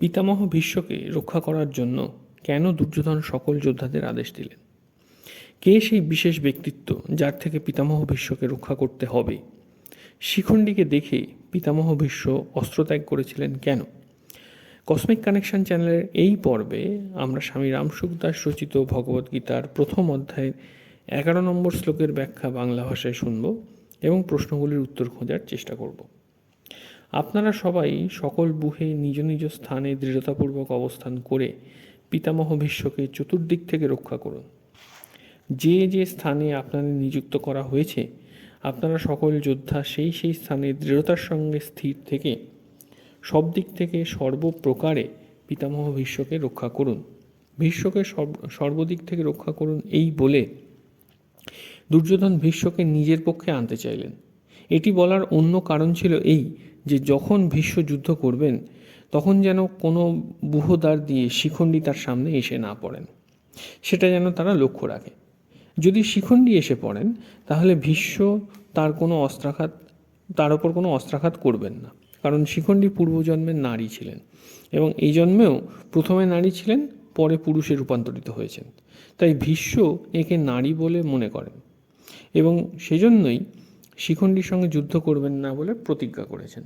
পিতামহ ভীষ্মকে রক্ষা করার জন্য কেন দুর্যোধন সকল যোদ্ধাদের আদেশ দিলেন? কে সেই বিশেষ ব্যক্তিত্ব যার থেকে পিতামহ ভীষ্মকে রক্ষা করতে হবে? শিখণ্ডীকে দেখে পিতামহ ভীষ্ম অস্ত্রত্যাগ করেছিলেন কেন? কসমিক কানেকশন চ্যানেলের এই পর্বে আমরা স্বামী রামসুখদাস রচিত ভগবদ্গীতার প্রথম অধ্যায়ের এগারো নম্বর শ্লোকের ব্যাখ্যা বাংলা ভাষায় শুনব এবং প্রশ্নগুলির উত্তর খোঁজার চেষ্টা করব। আপনারা সবাই সকল বুহে নিজ নিজ স্থানে দৃঢ়তাপূর্বক অবস্থান করে পিতামহ ভীষ্মকে চতুর্দিক থেকে রক্ষা করুন। যে যে স্থানে আপনাদের নিযুক্ত করা হয়েছে, আপনারা সকল যোদ্ধা সেই সেই স্থানে দৃঢ়তার সঙ্গে স্থির থেকে সব দিক থেকে সর্বপ্রকারে পিতামহ ভীষ্মকে রক্ষা করুন। ভীষ্মকে সর্ব- সর্বদিক থেকে রক্ষা করুন এই বলে দুর্যোধন ভীষ্মকে নিজের পক্ষে আনতে চাইলেন। এটি বলার অন্য কারণ ছিল এই যে যখন ভীষ্ম যুদ্ধ করবেন, তখন যেন কোনো বুহদ্বার দিয়ে শিখণ্ডী তার সামনে এসে না পড়েন। সেটা যেন তারা লক্ষ্য রাখে। যদি শিখণ্ডী এসে পড়েন, তাহলে ভীষ্ম তার কোনো অস্ত্রাঘাত, তার ওপর কোনো অস্ত্রাঘাত করবেন না। কারণ শিখণ্ডী পূর্বজন্মের নারী ছিলেন এবং এই জন্মেও প্রথমে নারী ছিলেন, পরে পুরুষে রূপান্তরিত হয়েছেন। তাই ভীষ্ম একে নারী বলে মনে করেন। এবং সেজন্যই শিখণ্ডীর সঙ্গে যুদ্ধ করবেন না বলে প্রতিজ্ঞা করেছেন।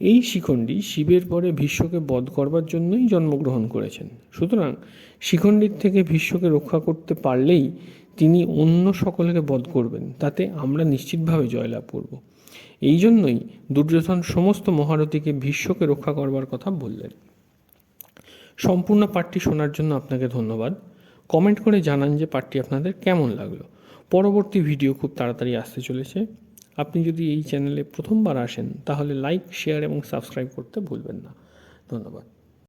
এই শিখণ্ডী শিবের পরে ভীষ্মকে বধ করবার জন্যই জন্মগ্রহণ করেছেন। সুতরাং শিখণ্ডীর থেকে ভীষ্মকে রক্ষা করতে পারলেই তিনি অন্য সকলকে বধ করবেন, তাতে আমরা নিশ্চিতভাবে জয়লাভ করব। এই জন্যই দুর্যোধন সমস্ত মহারথীকে ভীষ্মকে রক্ষা করবার কথা বললেন। সম্পূর্ণ পাঠটি শোনার জন্য আপনাকে ধন্যবাদ। কমেন্ট করে জানান যে পাঠটি আপনাদের কেমন লাগল। পরবর্তী ভিডিও খুব তাড়াতাড়ি আসতে চলেছে। আপনি যদি এই চ্যানেলে প্রথমবার আসেন, তাহলে লাইক শেয়ার এবং সাবস্ক্রাইব করতে ভুলবেন না। ধন্যবাদ।